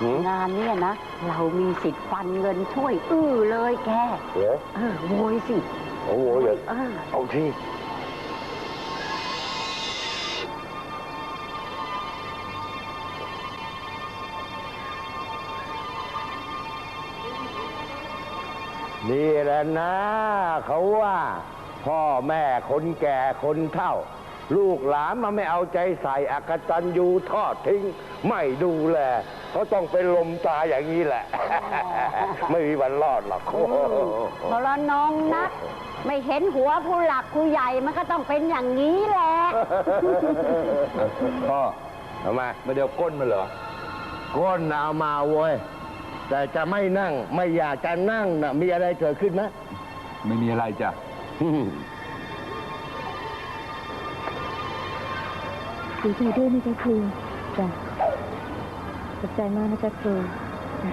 หืมงานเนี้ยนะ เรามีสิทธิ์ฟันเงินช่วย อื้อเลยแกเหรอเออโวยสิโอ้โหอย่าเออเอาที่นี่แหละนะ เขาว่า พ่อแม่คนแก่คนเฒ่า ลูกหลานมาไม่เอาใจใส่อากตันยูทอดทิ้ง ไม่ดูแลเขาต้องเป็นลมตายอย่างนี้แหละ ไม่มีวันรอดหรอกอืมเพราะละน้องนัดไม่เห็นหัวผู้หลักผู้ใหญ่มันก็ต้องเป็นอย่างนี้แหละพ่อทำไมไม่เดียวก้นมาเหรอ ก้นเอามาเว้ย แต่จะไม่นั่งไม่อยากจะนั่งนะมีอะไรเกิดขึ้นไหมไม่มีอะไรจ้ะ ดีใจด้วยนะจ๊ะครูจ้ะขอบใจมากนะจ๊ะครูจ้ะ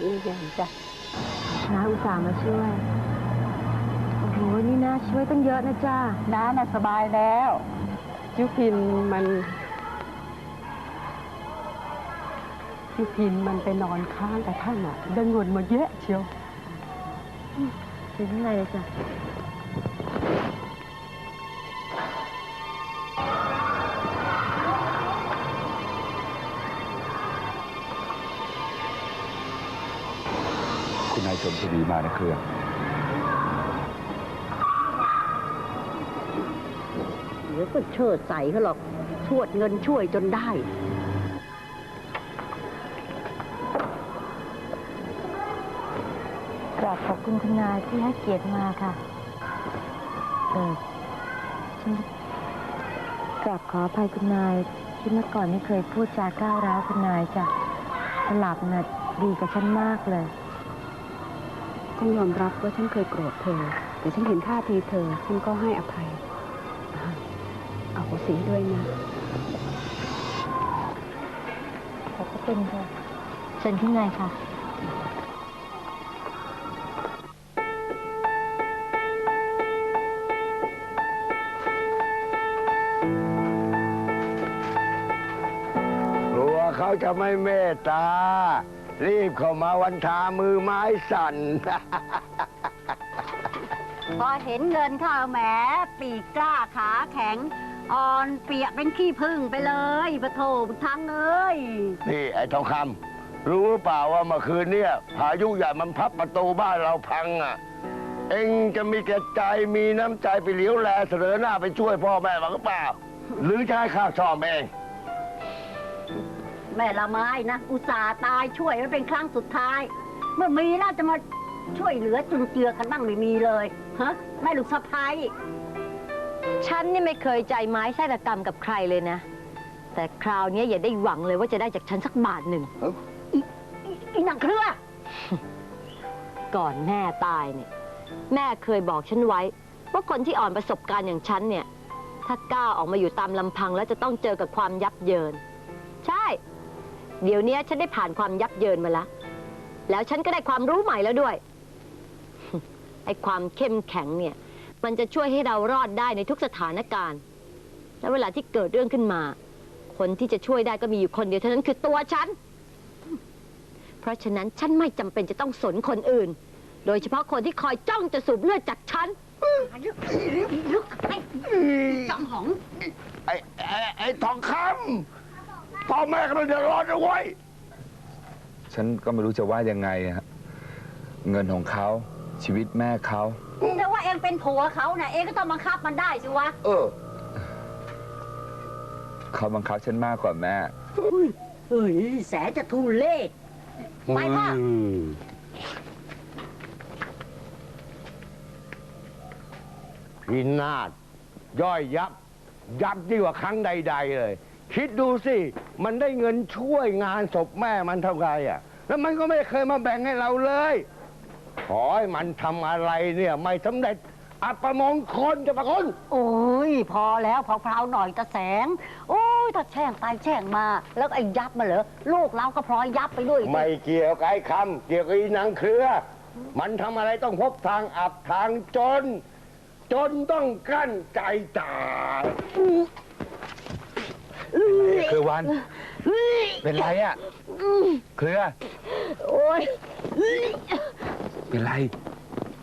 นี่ยังจ้ะน้าอุตส่าห์มาช่วย โอ้โห นี่น่าช่วยตั้งเยอะนะจ้าน้าน่ะสบายแล้ว ยุพินมัน ยุพินมันไปนอนค้างกับท่านอะได้เงินมาเยอะเชียวถึงอะไรเลยจ้ะคุณนายชมพอดีมาในเครื่อง เดี๋ยวก็เชิดใส่เขาหรอกชวดเงินช่วยจนได้ คุณคุณนายที่ให้เกียรติมาค่ะ เออฉันกราบขออภัยคุณนายที่เมื่อก่อนไม่เคยพูดจาก้าวร้าวคุณนายจ้ะสลับน่ะดีกับฉันมากเลยฉันยอมรับว่าฉันเคยโกรธเธอ แต่ฉันเห็นท่าทีเธอ ฉันก็ให้อภัยอ่าเอาโหสีด้วยนะขอบพระคุณค่ะเชิญขึ้นในค่ะ เขาจะไม่เมตตา รีบเข้ามาวันทามือไม้สั่น พอเห็นเงินเข้าแหมปีกกล้าขาแข็ง อ่อนเปียกเป็นขี้พึ่งไปเลยปะโถทั้งเอ้ย นี่ ไอ้ทองคำรู้หรือเปล่าว่าเมื่อคืนเนี่ยพายุใหญ่มันพับประตูบ้านเราพังอะ เอ็งจะมีแก่ใจมีน้ำใจไปเหลียวแลเสนอหน้าไปช่วยพ่อแม่บ้างหรือเปล่า หรือจะให้ข้าซ่อมเอง แม่ละไม้นะ อุตส่าห์ตายช่วยไว้เป็นครั้งสุดท้าย เมื่อมีแล้วจะมาช่วยเหลือจุนเจือกันบ้างไม่มีเลยฮะแม่ลูกสะพ้ายฉันนี่ไม่เคยใจไม้ไส้ระกรรมกับใครเลยนะ แต่คราวนี้อย่าได้หวังเลยว่าจะได้จากฉันสักบาทหนึ่งอีหนังเครือ ก่อนแม่ตายเนี่ยแม่เคยบอกฉันไว้ ว่าคนที่อ่อนประสบการณ์อย่างฉันเนี่ย ถ้ากล้าออกมาอยู่ตามลำพังแล้วจะต้องเจอกับความยับเยิน ใช่ เดี๋ยวนี้ฉันได้ผ่านความยับเยินมาแล้ว แล้วฉันก็ได้ความรู้ใหม่แล้วด้วย ไอ้ความเข้มแข็งเนี่ย มันจะช่วยให้เรารอดได้ในทุกสถานการณ์ แล้วเวลาที่เกิดเรื่องขึ้นมา คนที่จะช่วยได้ก็มีอยู่คนเดียวเท่านั้นคือตัวฉัน เพราะฉะนั้นฉันไม่จำเป็นจะต้องสนคนอื่น โดยเฉพาะคนที่คอยจ้องจะสูบเลือดจากฉันจังหอง ไอ้ไอ้ไอ้ทองคำ พ่อแม่กำลังเดือดร้อนนะเว้ยฉันก็ไม่รู้จะว่ายังไงอะฮะเงินของเขาชีวิตแม่เขาแต่ว่าเองเป็นผัวเขานะเองก็ต้องบังคับมันได้สิวะ เออเขาบังคับฉันมากกว่าแม่เฮ้ยแสนจะทุเลศไปพ่อพินาศย่อยยับ ยับยิ่งกว่าครั้งใด ๆ เลย คิดดูสิ มันได้เงินช่วยงานศพแม่มันเท่าไหร่อะ แล้วมันก็ไม่เคยมาแบ่งให้เราเลย ขอให้มันทำอะไรเนี่ย ไม่สำเร็จ อัปมงคลจะประคนโอ้ย พอแล้วพอพราวหน่อยตะแสง โอ้ยถ้าแช่งไปแช่งมา แล้วไอ้ยับมาเหรอลูกเราก็พลอยยับไปด้วยสิไม่เกี่ยวกับไอ้คำเกี่ยวกับอีนางเครือ มันทำอะไรต้องพบทางอับทางจน จนต้องกั้นใจตาย เครือวัน เป็นไรอะเครือ โอ๊ยเป็นไร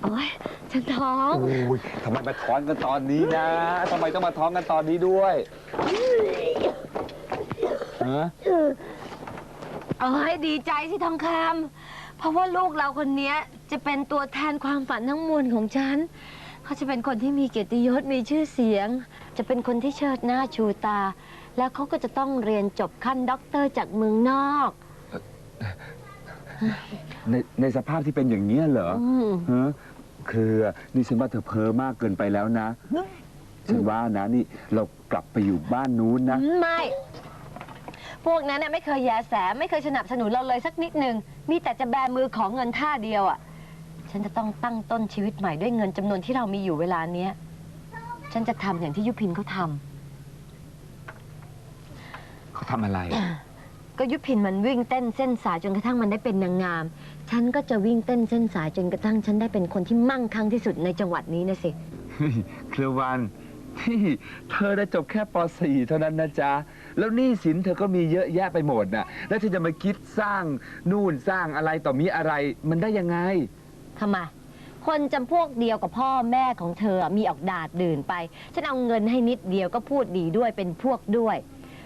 โอ๊ยฉันท้อง โอ้ยทำไมมาท้องกันตอนนี้นะทำไมต้องมาท้องกันตอนนี้ด้วยฮะเอ้ยดีใจสิทองคำเพราะว่าลูกเราคนเนี้ยจะเป็นตัวแทนความฝันทั้งมวลของฉัน เขาจะเป็นคนที่มีเกียรติยศมีชื่อเสียง จะเป็นคนที่เชิดหน้าชูตา แล้วเขาก็จะต้องเรียนจบขั้นด็อกเตอร์จากเมืองนอก ในในสภาพที่เป็นอย่างนี้ยเหรออืม ฮะเครือนี่ฉันว่าเธอเพ้อมากเกินไปแล้วนะ ฉันว่านะนี่เรากลับไปอยู่บ้านนู้นนะ ไม่ พวกนั้นน่ะไม่เคยแยแส ไม่เคยสนับสนุนเราเลยสักนิดหนึ่ง มีแต่จะแบมือของเงินท่าเดียวอะ ฉันจะต้องตั้งต้นชีวิตใหม่ด้วยเงินจำนวนที่เรามีอยู่เวลาเนี้ย ฉันจะทำอย่างที่ยุพินเขาทำ เขาทำอะไร ก็ยุพินมันวิ่งเต้นเส้นสายจนกระทั่งมันได้เป็นนางงาม ฉันก็จะวิ่งเต้นเส้นสายจนกระทั่งฉันได้เป็นคนที่มั่งคั่งที่สุดในจังหวัดนี้นะสิ เครือวันที่เธอได้จบแค่ป .4 เท่านั้นนะจ๊ะ แล้วหนี้สินเธอก็มีเยอะแยะไปหมดน่ะ แล้วเธอจะมาคิดสร้างนู่นสร้างอะไรต่อมีอะไร มันได้ยังไง ทำไม คนจำพวกเดียวกับพ่อแม่ของเธอมีออกดาดดื่นไป ฉันเอาเงินให้นิดเดียวก็พูดดีด้วยเป็นพวกด้วย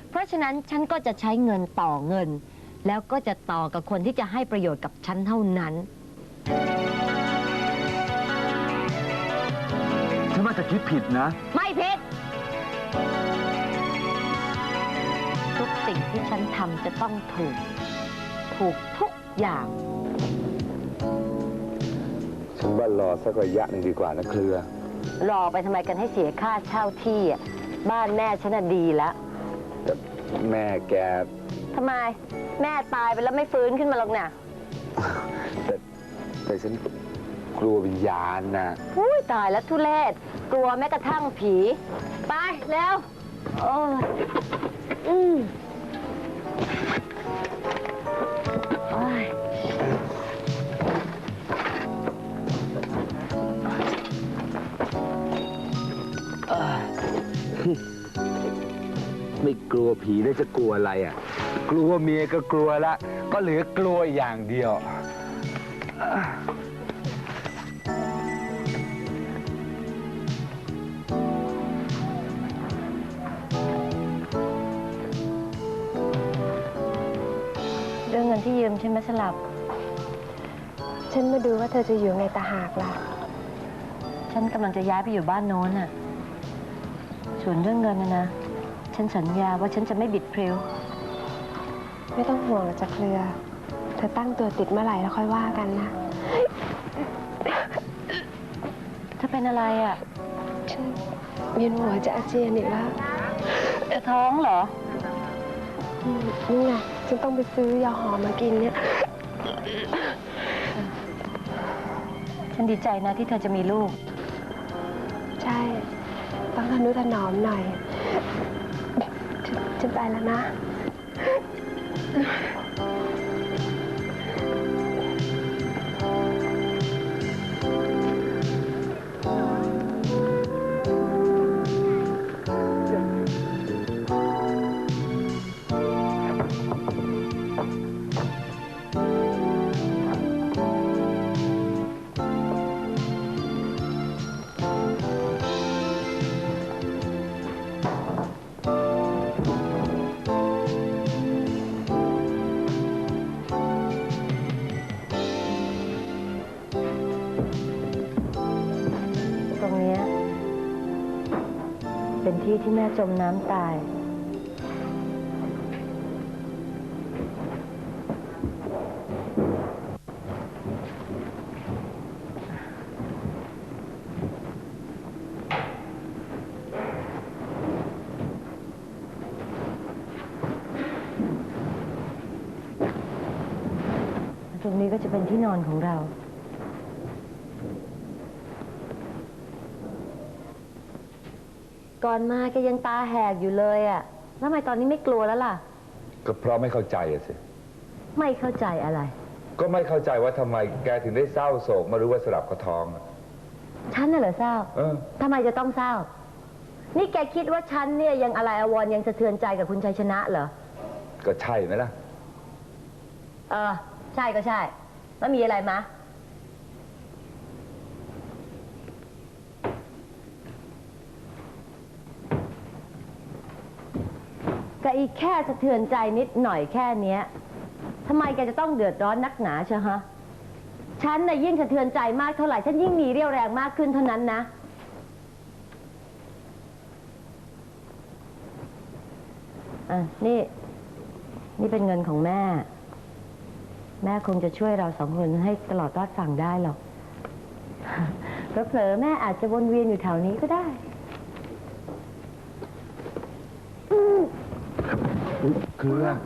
เพราะฉะนั้นฉันก็จะใช้เงินต่อเงิน แล้วก็จะต่อกับคนที่จะให้ประโยชน์กับฉันเท่านั้น ฉันว่าเธอคิดผิดนะ ไม่ผิดทุกสิ่งที่ฉันทำจะต้องถูก ถูกทุกอย่าง ฉันว่ารอสักระยะหนึ่งดีกว่านะเครือ รอไปทำไมกันให้เสียค่าเช่าที่อะบ้านแม่ฉันน่ะดีแล้ว แต่แม่แก ทำไม แม่ตายไปแล้วไม่ฟื้นขึ้นมาหรอกน่ะแต่แต่ฉันกลัววิญญาณนะ อุ้ยตายแล้วทุเลศกลัวแม้กระทั่งผี ไปแล้วโอ้ยอืม ไม่กลัวผีแล้วจะกลัวอะไรอะ กลัวเมียก็กลัวละ ก็เหลือกลัวอย่างเดียว เรื่องเงินที่ยืมฉันมาสลับ ฉันมาดูว่าเธอจะอยู่ในตาหากล่ะ ฉันกำลังจะย้ายไปอยู่บ้านโน้นน่ะ ส่วนเรื่องเงินนะนะ ฉันสัญญาว่าฉันจะไม่บิดพริ้ว ไม่ต้องห่วงหรอกจะเคลือ เธอตั้งตัวติดเมื่อไหร่แล้วค่อยว่ากันนะ ถ้าเป็นอะไรอะฉันเวียนหัวจะอาเจียนอีกแล้วจะท้องเหรอ อืมนี่ไงฉันต้องไปซื้อยาหอมมากินเนี่ย ฉันดีใจนะที่เธอจะมีลูก ใช่ ต้องทนุถนอมหน่อยฉันฉัน ไปแล้วนะ ตรงเนี้ยเป็นที่ที่แม่จมน้ำตาย ตรงนี้ก็จะเป็นที่นอนของเรา ก่อนมาแกยังตาแหกอยู่เลยอะแล้วทำไมตอนนี้ไม่กลัวแล้วล่ะ ก็เพราะไม่เข้าใจอะสิ ไม่เข้าใจอะไร ก็ไม่เข้าใจว่าทำไมแกถึงได้เศร้าโศกมารู้ว่าสลับกระทองอะฉันน่ะเหรอเศร้าเออ ทำไมจะต้องเศร้า นี่แกคิดว่าฉันเนี่ยยังอะไรอาวรณ์ยังสะเทือนใจกับคุณชัยชนะเหรอ ก็ใช่ไหมล่ะ เออ ใช่ก็ใช่ แล้วมีอะไรมะ ก็อีกแค่สะเทือนใจนิดหน่อยแค่เนี้ยทำไมแกจะต้องเดือดร้อนนักหนาเชียวฮะ ฉันน่ะยิ่งสะเทือนใจมากเท่าไหร่ ฉันยิ่งมีเรี่ยวแรงมากขึ้นเท่านั้นนะ อะ นี่ นี่เป็นเงินของแม่ แม่คงจะช่วยเราสองคนให้ตลอดรอดฝั่งได้หรอกเผลอๆแม่อาจจะวนเวียนอยู่แถวนี้ก็ได้ เครืออะ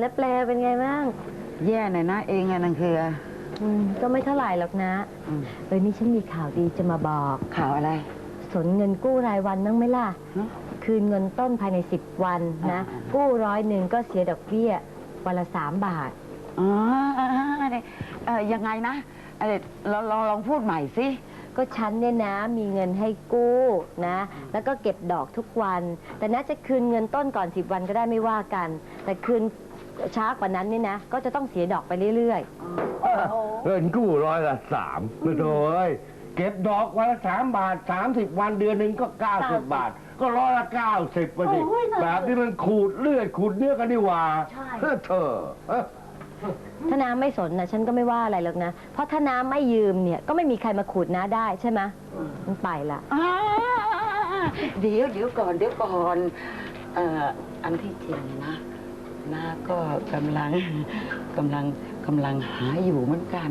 แล้วแปลเป็นไงบ้าง แย่หน่อยนะเองอะนังเครือ อืมก็ไม่เท่าไหร่หรอกนะอืม เออนี่ฉันมีข่าวดีจะมาบอก ข่าวอะไร สนเงินกู้รายวันบ้างไหมล่ะ ฮะคืนเงินต้นภายในสิบวันนะ อ่ากู้ร้อยหนึ่งก็เสียดอกเบี้ย วันละสามบาท อ๋อเอ่อยังไงนะเอ่อลองลองลองพูดใหม่สิ ก็ฉันเนี่ยนะมีเงินให้กู้นะ แล้วก็เก็บดอกทุกวัน แต่น่าจะคืนเงินต้นก่อนสิบวันก็ได้ไม่ว่ากัน แต่คืนช้ากว่านั้นนี่นะ ก็จะต้องเสียดอกไปเรื่อยเงินกู้ร้อยละสามไม่โถเอ้ยเก็บดอกวันละสามบาทสามสิบวันเดือนหนึ่งก็เก้าสิบบาท ก็ร้อยละเก้าสิบไปสิแบบนี้มันขูดเลือดขูดเนื้อกันดีกว่าเฮ้อเธอเอ้อๆถ้าน้ำไม่สนนะฉันก็ไม่ว่าอะไรหรอกนะ เพราะถ้าน้ำไม่ยืมเนี่ยก็ไม่มีใครมาขูดน้าได้ใช่ไหมมันไปละอ่าเดี๋ยวเดี๋ยวก่อนเดี๋ยวก่อนเอ่ออันที่จริงนะน้าก็กำลังกำลังกำลังหาอยู่เหมือนกัน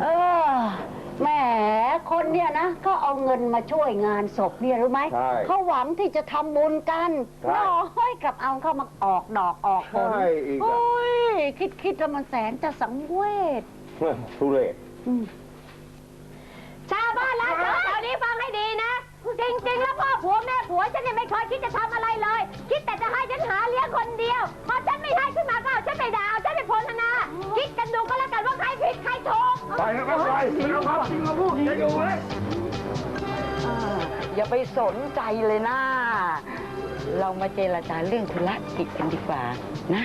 เออ แหมคนเนี่ยนะก็เอาเงินมาช่วยงานศพเนี่ยรู้ไหมใช่เขาหวังที่จะทำบุญกันใช่ น้อยกับเอาเข้ามาออกดอกออกผลใช่อีกอะโอ้ยคิดคิดแล้วมันแสนจะสังเวชทุเรศชา จริงๆ แล้วพ่อผัวแม่ผัวฉันเนี่ยไม่เคยคิดจะทำอะไรเลย คิดแต่จะให้ฉันหาเลี้ยงคนเดียว พอฉันไม่ให้ขึ้นมาก็เอาฉันไปด่าเอาฉันไปโพลธนา คิดกันดูก็แล้วกันว่าใครผิดใครถูก ไปนะครับไปไม่เอาครับจริงมาพูดจะอยู่เลยอ่าอย่าไปสนใจเลยนะ เรามาเจรจาเรื่องธุรกิจกันดีกว่านะ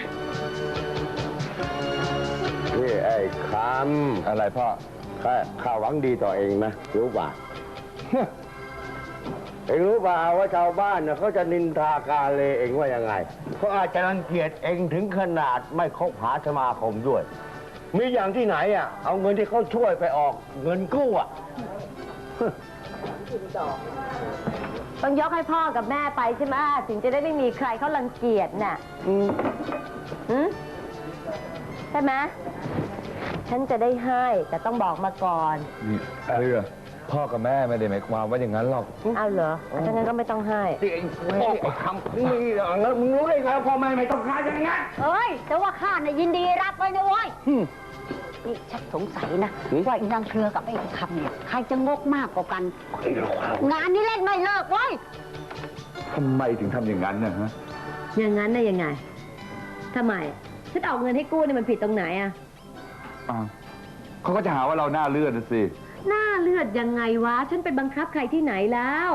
นี่ไอ้คอะไรพ่อำข้าข้าหวังดีต่อเองนะรู้ป่ะ เองรู้ป่าว่าชาวบ้านเนี่ยเขาจะนินทากาเลเองว่ายังไงเขาอาจจะรังเกียจเองถึงขนาดไม่คบหาสมาคมด้วย มีอย่างที่ไหนอะ เอาเงินที่เขาช่วยไปออกเงินกู้อะ ต้องยกให้พ่อกับแม่ไปใช่ไหมถึงจะได้ไม่มีใครเขารังเกียจน่ะหืมใช่ไหมฉันจะได้ให้แต่ต้องบอกมาก่อน นี่เครือ พ่อกับแม่ไม่ได้หมายความว่าอย่างนั้นหรอกเอาเหรอถ้างั้นก็ไม่ต้องให้ที่เองโอ้ทำนี่เหรอแล้วมึงรู้ได้ไงว่าพ่อแม่ไม่ต้องการอย่างนั้น เอ้ย แต่ว่าข้าน่ะยินดีรับไว้นะเว้ยนี่ชักสงสัยนะว่าไอ้นางเครือกับไอ้คำเนี่ยใครจะงกมากกว่ากัน งานนี้เล่นไม่เลิกเว้ย ทำไมถึงทำอย่างนั้นนะฮะ อย่างนั้นได้ยังไง ทำไมฉันออกเงินให้กู้เนี่ยมันผิดตรงไหนอะอ้าวเขาก็จะหาว่าเราหน้าเลือดนะสิหน้า เลือดยังไงวะ ฉันไปบังคับใครที่ไหนแล้ว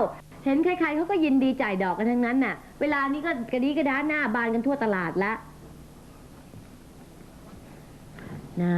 เห็นใครๆเขาก็ยินดีจ่ายดอกกันทั้งนั้นน่ะ เวลานี้ก็กระดีกระด้าหน้าบานกันทั่วตลาดละน่า